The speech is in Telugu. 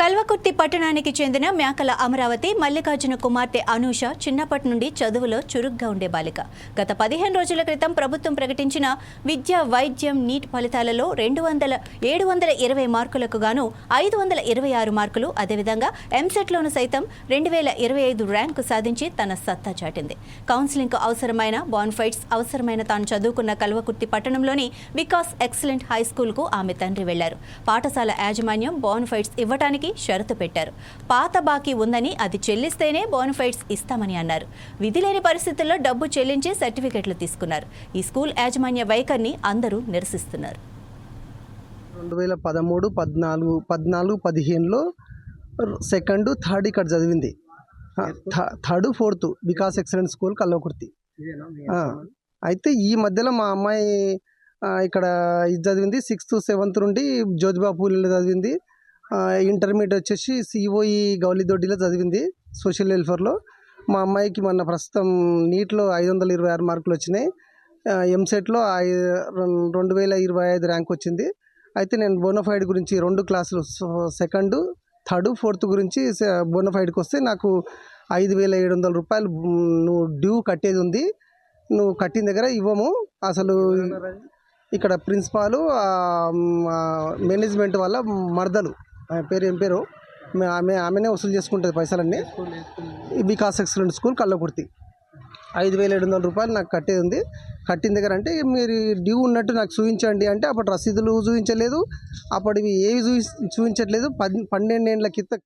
కల్వకుర్తి పట్టణానికి చెందిన మేకల అమరావతి మల్లికార్జున కుమార్తె అనూష చిన్నప్పటి నుండి చదువులో చురుగ్గా ఉండే బాలిక. గత పదిహేను రోజుల క్రితం ప్రభుత్వం ప్రకటించిన విద్య వైద్యం నీట్ ఫలితాలలో రెండు వందల ఏడు వందల ఇరవై మార్కులకు గాను ఐదు వందల ఇరవై ఆరు మార్కులు అదేవిధంగా ఎంసెట్లోను సైతం రెండు వేల ఇరవై ఐదు ర్యాంకు సాధించి తన సత్తా చాటింది. కౌన్సిలింగ్కు అవసరమైన బాన్ఫైట్స్ అవసరమైన తాను చదువుకున్న కల్వకుర్తి పట్టణంలోని వికాస్ ఎక్సలెంట్ హై స్కూల్కు ఆమె తండ్రి వెళ్ళారు. పాఠశాల యాజమాన్యం బాన్ఫైట్స్ ఇవ్వటానికి ఇవ్వటానికి షరతు పెట్టారు. పాత బాకీ ఉందని అది చెల్లిస్తేనే బోనఫైడ్స్ ఇస్తామని అన్నారు. విధి లేని పరిస్థితుల్లో డబ్బు చెల్లించి సర్టిఫికెట్లు తీసుకున్నారు. ఈ స్కూల్ యాజమాన్య వైఖరిని అందరూ నిరసిస్తున్నారు. రెండు వేల పదమూడు పద్నాలుగు పద్నాలుగు పదిహేనులో సెకండ్ థర్డ్ ఇక్కడ చదివింది. Third fourth Vikas excellent school Kallakurthi. అయితే ఈ మధ్యలో మా అమ్మాయి ఇక్కడ ఇది చదివింది సిక్స్త్ సెవెంత్ నుండి జ్యోతిబాబు చదివింది. ఇంటర్మీడియట్ వచ్చేసి సిఓఈ గౌలిదొడ్డిలో చదివింది సోషల్ వెల్ఫేర్లో మా అమ్మాయికి మొన్న ప్రస్తుతం నీట్లో ఐదు వందల ఇరవై ఆరు మార్కులు వచ్చినాయి. ఎంసెట్లో రెండు వేల ఇరవై ఐదు ర్యాంక్ వచ్చింది. అయితే నేను బోనఫైడ్ గురించి రెండు క్లాసులు సెకండ్ థర్డ్ ఫోర్త్ గురించి బోనఫైడ్కి వస్తే నాకు ఐదు వేల ఏడు వందల రూపాయలు నువ్వు డ్యూ కట్టేది ఉంది. నువ్వు కట్టిన దగ్గర ఇవ్వము. అసలు ఇక్కడ ప్రిన్సిపాలు మేనేజ్మెంట్ వల్ల మరదలు. ఆమె పేరు ఏం పేరు? ఆమె ఆమెనే వసూలు చేసుకుంటుంది పైసలన్నీ. ఈ వికాస్ ఎక్సలెంట్ స్కూల్ కళ్ళకుర్తి ఐదు వేల ఏడు వందల రూపాయలు నాకు కట్టేది ఉంది. కట్టిన దగ్గర అంటే మీరు డ్యూ ఉన్నట్టు నాకు చూపించండి అంటే అప్పుడు రసీదులు చూపించలేదు. అప్పటివి ఏవి చూపి చూపించట్లేదు. పది పన్నెండేళ్ళ కింద